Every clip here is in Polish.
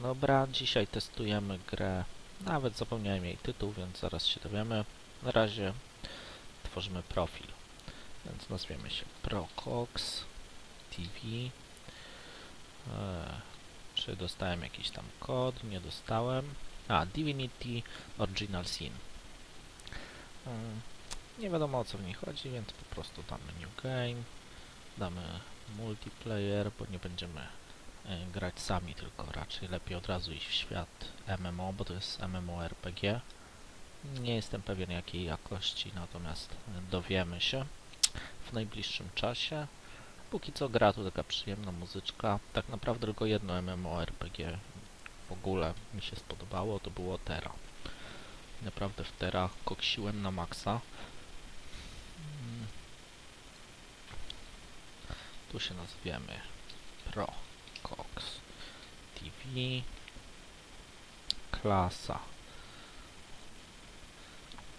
Dobra, dzisiaj testujemy grę. Nawet zapomniałem jej tytuł, więc zaraz się dowiemy. Na razie tworzymy profil. Więc nazwiemy się ProCox TV. Eee, czy dostałem jakiś tam kod? Nie dostałem. A, Divinity Original Sin. Eee, nie wiadomo o co w niej chodzi, więc po prostu damy New Game. Damy multiplayer, bo nie będziemy grać sami, tylko raczej lepiej od razu iść w świat MMO, bo to jest MMORPG. Nie jestem pewien jakiej jakości, natomiast dowiemy się w najbliższym czasie. Póki co gra tu taka przyjemna muzyczka. Tak naprawdę tylko jedno MMORPG w ogóle mi się spodobało, to było Terra. Naprawdę w Terra koksiłem na maksa. Mm. Tu się nazwiemy Pro Cox TV klasa.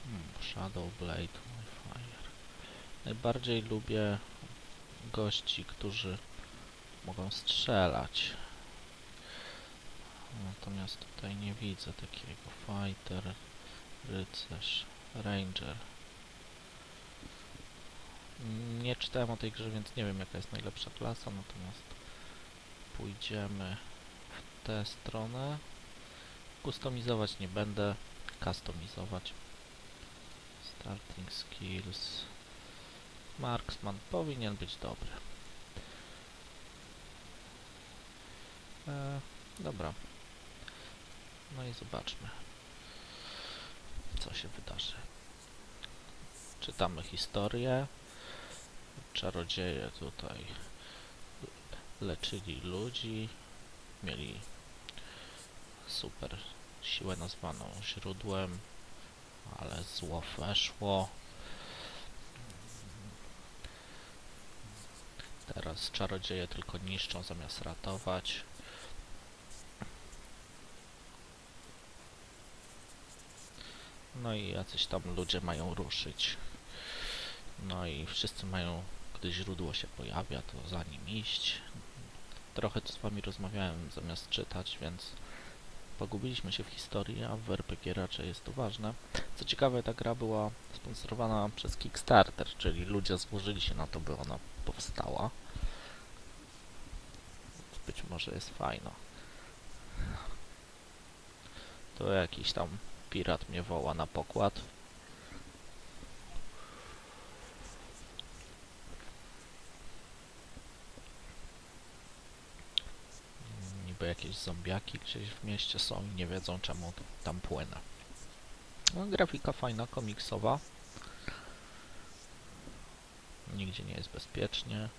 Hmm, Shadow Blade Fire najbardziej lubię gości, którzy mogą strzelać. Natomiast tutaj nie widzę takiego. Fighter rycerz ranger. Nie czytałem o tej grze, więc nie wiem jaka jest najlepsza klasa, natomiast pójdziemy w tę stronę. Kustomizować nie będę, customizować. Starting skills. Marksman powinien być dobry. E, dobra. No i zobaczmy, co się wydarzy. Czytamy historię. Czarodzieje tutaj leczyli ludzi, mieli super siłę nazwaną źródłem, ale zło weszło. Teraz czarodzieje tylko niszczą zamiast ratować. No i jacyś tam ludzie mają ruszyć. No i wszyscy mają, gdy źródło się pojawia, to za nim iść. Trochę tu z wami rozmawiałem zamiast czytać, więc pogubiliśmy się w historii, a w RPG raczej jest to ważne. Co ciekawe, ta gra była sponsorowana przez Kickstarter, czyli ludzie złożyli się na to, by ona powstała. Być może jest fajna. To jakiś tam pirat mnie woła na pokład. Jakieś zombiaki gdzieś w mieście są i nie wiedzą czemu tam płynę. No, grafika fajna, komiksowa. Nigdzie nie jest bezpiecznie.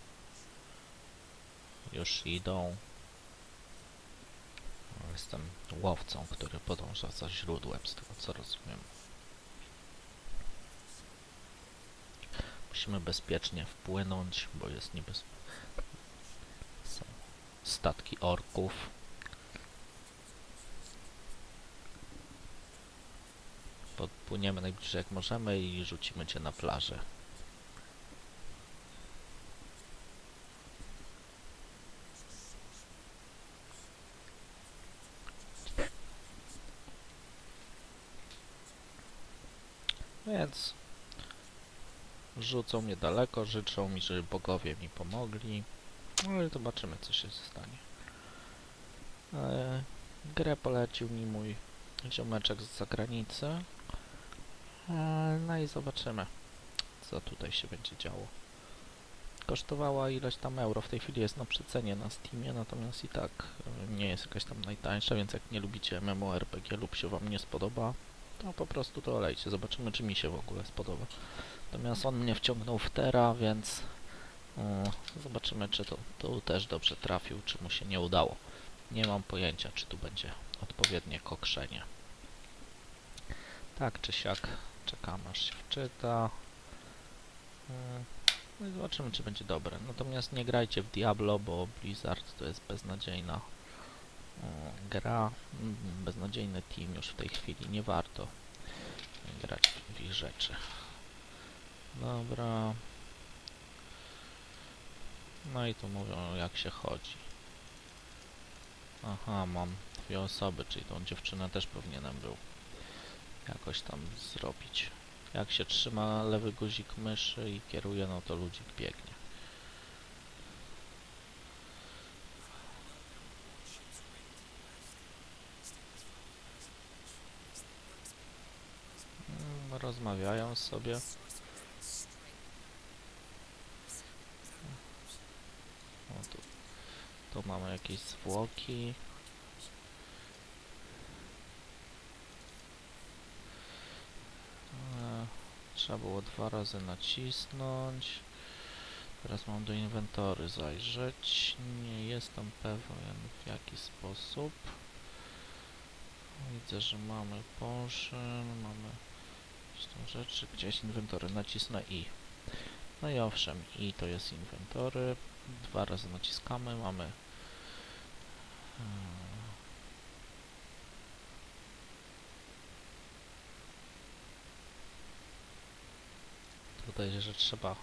Już idą. Jestem łowcą, który podąża za źródłem, z tego co rozumiem. Musimy bezpiecznie wpłynąć, bo jest niebezpieczne. Są statki orków. Podpłyniemy najbliżej jak możemy i rzucimy cię na plażę. Więc rzucą mnie daleko, życzą mi, żeby bogowie mi pomogli. No i zobaczymy, co się stanie. E, grę polecił mi mój ziomeczek z zagranicy. E, no i zobaczymy, co tutaj się będzie działo. Kosztowała ileś tam euro, w tej chwili jest na przecenie na Steamie, natomiast i tak e, nie jest jakaś tam najtańsza, więc jak nie lubicie MMORPG lub się wam nie spodoba, to po prostu to olejcie. Zobaczymy, czy mi się w ogóle spodoba. Natomiast on mnie wciągnął w Tera, więc e, zobaczymy, czy to tu też dobrze trafił, czy mu się nie udało. Nie mam pojęcia, czy tu będzie odpowiednie kokszenie. Tak czy siak, czekam aż się wczyta. E, No i zobaczymy, czy będzie dobre. Natomiast nie grajcie w Diablo, bo Blizzard to jest beznadziejna e, gra, mm, beznadziejny team już w tej chwili, nie warto grać w ich rzeczy. Dobra. No i tu mówią jak się chodzi. Aha, mam dwie osoby, czyli tą dziewczynę też powinienem był jakoś tam zrobić. Jak się trzyma lewy guzik myszy i kieruje, no to ludzik biegnie. Mm, Rozmawiają sobie. O, tu, tu mamy jakieś zwłoki. E, Trzeba było dwa razy nacisnąć. Teraz mam do inwentory zajrzeć. Nie jestem pewien w jaki sposób. Widzę, że mamy potion, mamy tam rzeczy. Gdzieś inwentory. Nacisnę i. No i owszem, i to jest inwentory. Dwa razy naciskamy, mamy Tutaj, że trzeba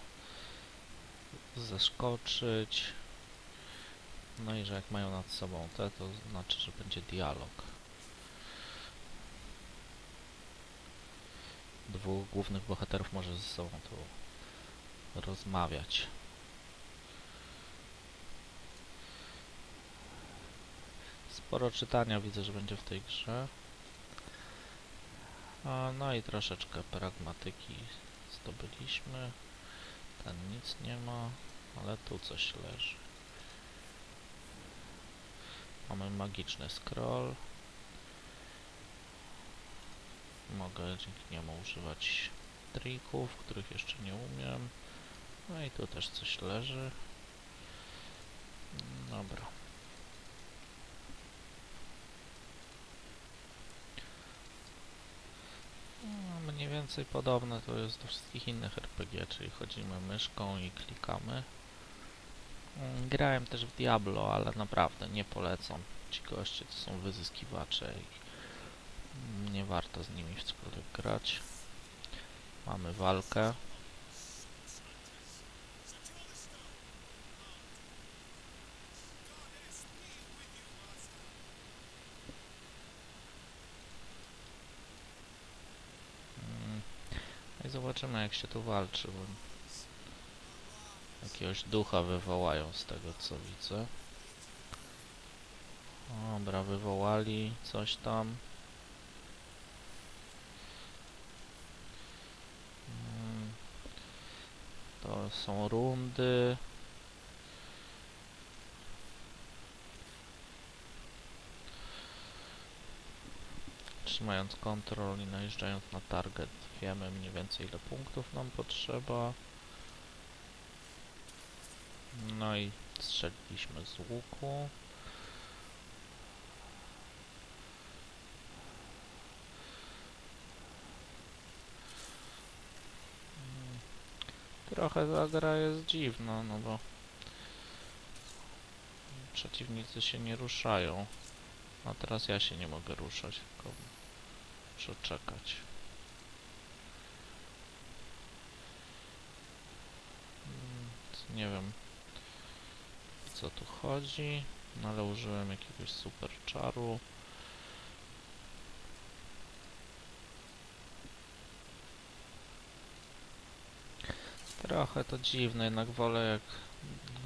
zeskoczyć. No i że jak mają nad sobą te, to znaczy, że będzie dialog. Dwóch głównych bohaterów może ze sobą tu rozmawiać. Sporo czytania widzę, że będzie w tej grze. A, no i troszeczkę pragmatyki zdobyliśmy. Ten nic nie ma, ale tu coś leży. Mamy magiczny scroll. Mogę dzięki niemu używać trików, których jeszcze nie umiem. No i tu też coś leży. Dobra. No, mniej więcej podobne to jest do wszystkich innych RPG, czyli chodzimy myszką i klikamy. Mm, Grałem też w Diablo, ale naprawdę nie polecam. Ci goście to są wyzyskiwacze i nie warto z nimi w cokolwiek grać. Mamy walkę. Zobaczymy jak się tu walczy, bo jakiegoś ducha wywołają z tego co widzę. Dobra, wywołali coś tam. Mm, To są rundy. Trzymając kontrol i najeżdżając na target wiemy mniej więcej ile punktów nam potrzeba. No i strzeliliśmy z łuku. Trochę ta gra jest dziwna, no bo przeciwnicy się nie ruszają. A teraz ja się nie mogę ruszać, tylko muszę czekać. Mm, Nie wiem co tu chodzi, no ale użyłem jakiegoś super czaru. Trochę to dziwne, jednak wolę jak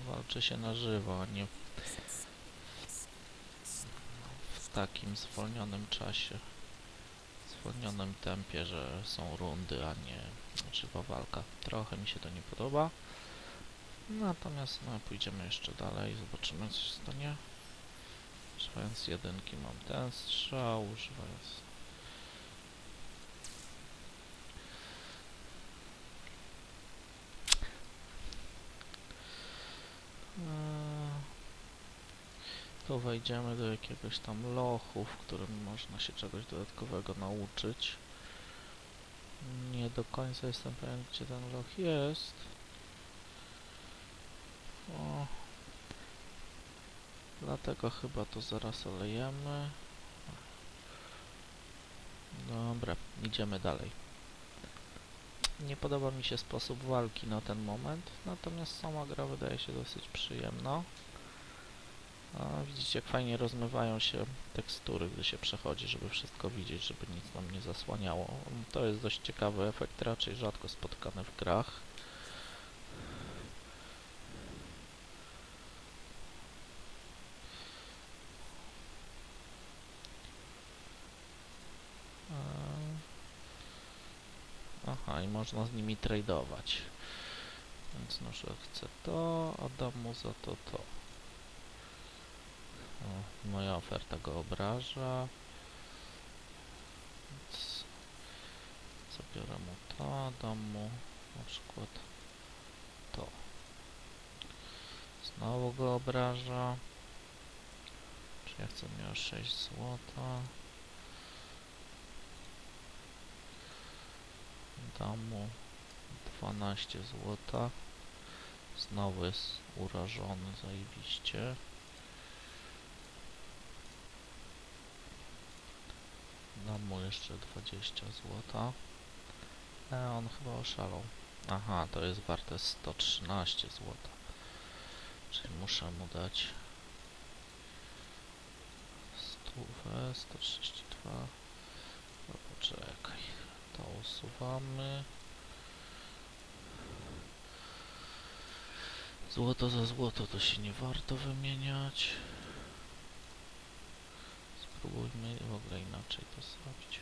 walczy się na żywo, a nie w takim zwolnionym czasie, zwolnionym tempie, że są rundy, a nie żywa walka. Trochę mi się to nie podoba. Natomiast no, pójdziemy jeszcze dalej, zobaczymy co się stanie. Używając jedynki mam ten strzał, używając... Tu wejdziemy do jakiegoś tam lochu, w którym można się czegoś dodatkowego nauczyć. Nie do końca jestem pewien, gdzie ten loch jest. O. Dlatego chyba to zaraz olejemy. Dobra, idziemy dalej. Nie podoba mi się sposób walki na ten moment, natomiast sama gra wydaje się dosyć przyjemna. A widzicie, jak fajnie rozmywają się tekstury, gdy się przechodzi, żeby wszystko widzieć, żeby nic nam nie zasłaniało. To jest dość ciekawy efekt, raczej rzadko spotykany w grach. Eee, Aha, i można z nimi tradeować. Więc no, że chcę to, a dam mu za to to. O, moja oferta go obraża. Więc zabiorę mu to, dam mu na przykład to. Znowu go obraża. Czy ja chcę miał 6 złota. Dam mu 12 złota. Znowu jest urażony zajebiście. Dam mu jeszcze 20 złota. E, on chyba oszalał. Aha, to jest warte 113 złota. Czyli muszę mu dać stówę, 132. No poczekaj, to usuwamy. Złoto za złoto to się nie warto wymieniać. Spróbujmy w ogóle inaczej to zrobić.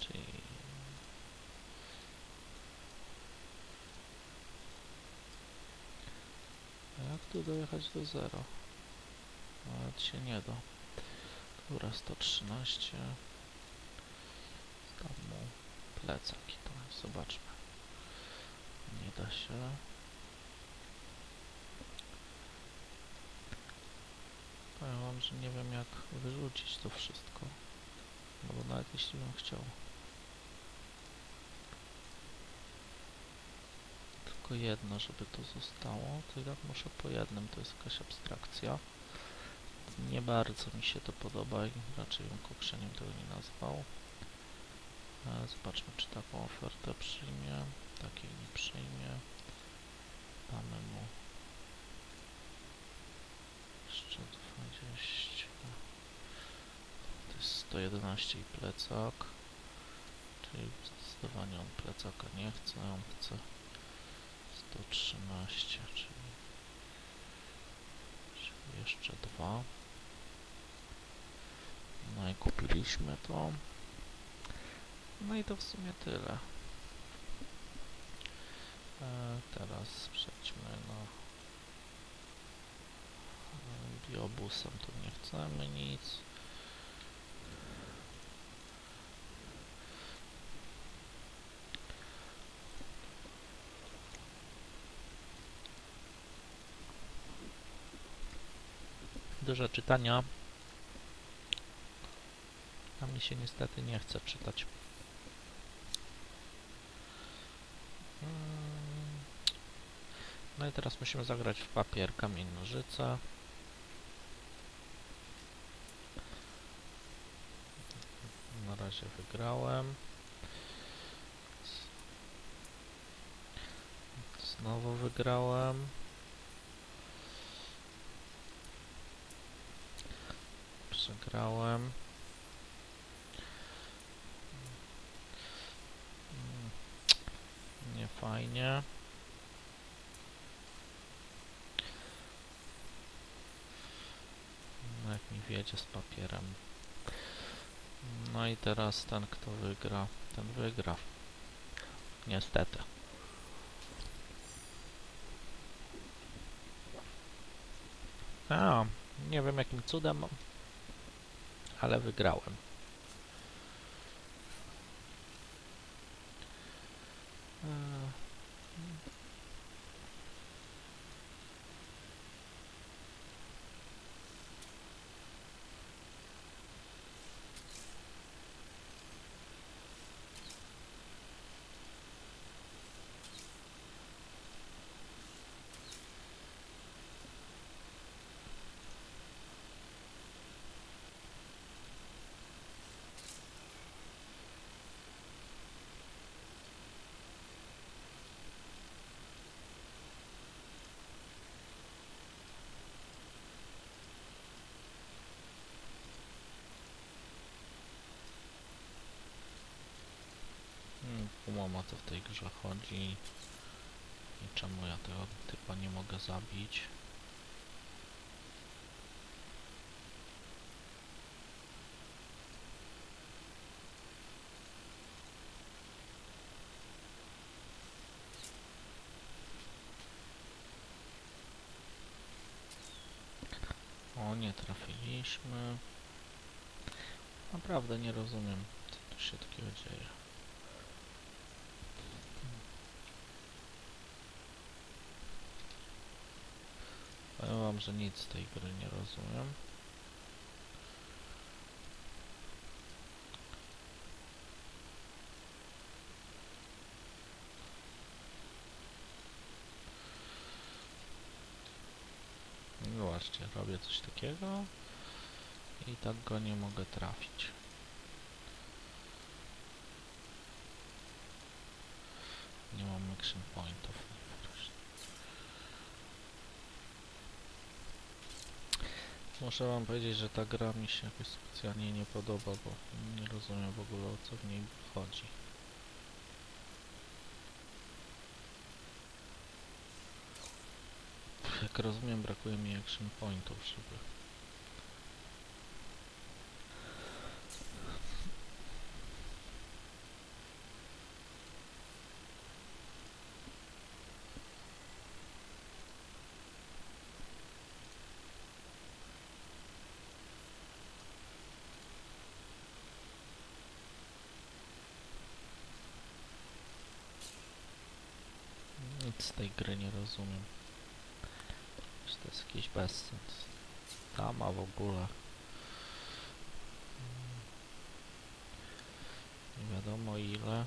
Czyli... Jak tu dojechać do zera? Nawet się nie da. Dobra, 113. Dam mu to zobaczmy. Nie da się. Powiem wam, że nie wiem jak wyrzucić to wszystko. No bo nawet jeśli bym chciał. Tylko jedno, żeby to zostało, to i tak muszę po jednym, to jest jakaś abstrakcja. Nie bardzo mi się to podoba i raczej bym kokrzeniem tego nie nazwał. E, Zobaczmy, czy taką ofertę przyjmie. Takiej nie przyjmie. Damy mu jeszcze 20. To jest 111 i plecak. Czyli zdecydowanie on plecaka nie chce, on chce 113, czyli, czyli jeszcze dwa. No i kupiliśmy to. No i to w sumie tyle. E, teraz przejdźmy na e, biobusem, tu nie chcemy nic. Dużo czytania. A mi się niestety nie chce czytać. Mm. No i teraz musimy zagrać w papier, kamień, nożyce. Razie wygrałem. Znowu wygrałem. Przegrałem. Nie fajnie. No jak mi wiedzie z papierem. No i teraz ten, kto wygra, ten wygra. Niestety. A, nie wiem jakim cudem, ale wygrałem. Eee, o co w tej grze chodzi i czemu ja tego typa nie mogę zabić. O, nie trafiliśmy. Naprawdę nie rozumiem, co tu się takiego dzieje. Powiem wam, że nic z tej gry nie rozumiem. No właśnie, robię coś takiego i tak go nie mogę trafić. Nie mam action pointów. Muszę wam powiedzieć, że ta gra mi się jakoś specjalnie nie podoba, bo nie rozumiem w ogóle o co w niej chodzi. Jak rozumiem, brakuje mi action pointów, żeby... Nic z tej gry nie rozumiem. Że to jest jakiś bezsens. Dama w ogóle. Nie wiadomo ile.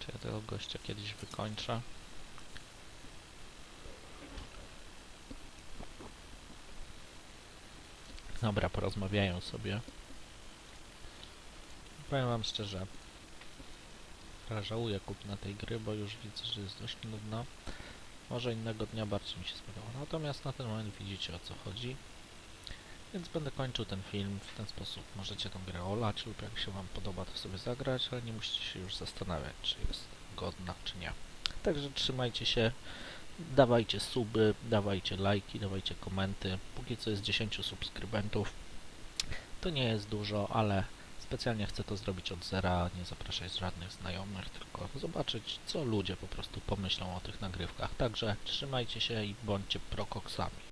Czy ja tego gościa kiedyś wykończę? Dobra, porozmawiają sobie. Powiem wam szczerze, żałuję kupna tej gry, bo już widzę, że jest dość nudna. Może innego dnia bardziej mi się spodoba. Natomiast na ten moment widzicie o co chodzi. Więc będę kończył ten film w ten sposób. Możecie tą grę olać lub jak się wam podoba to sobie zagrać, ale nie musicie się już zastanawiać, czy jest godna, czy nie. Także trzymajcie się, dawajcie suby, dawajcie lajki, dawajcie komenty. Póki co jest 10 subskrybentów. To nie jest dużo, ale specjalnie chcę to zrobić od zera, nie zapraszać żadnych znajomych, tylko zobaczyć, co ludzie po prostu pomyślą o tych nagrywkach. Także trzymajcie się i bądźcie prokoksami.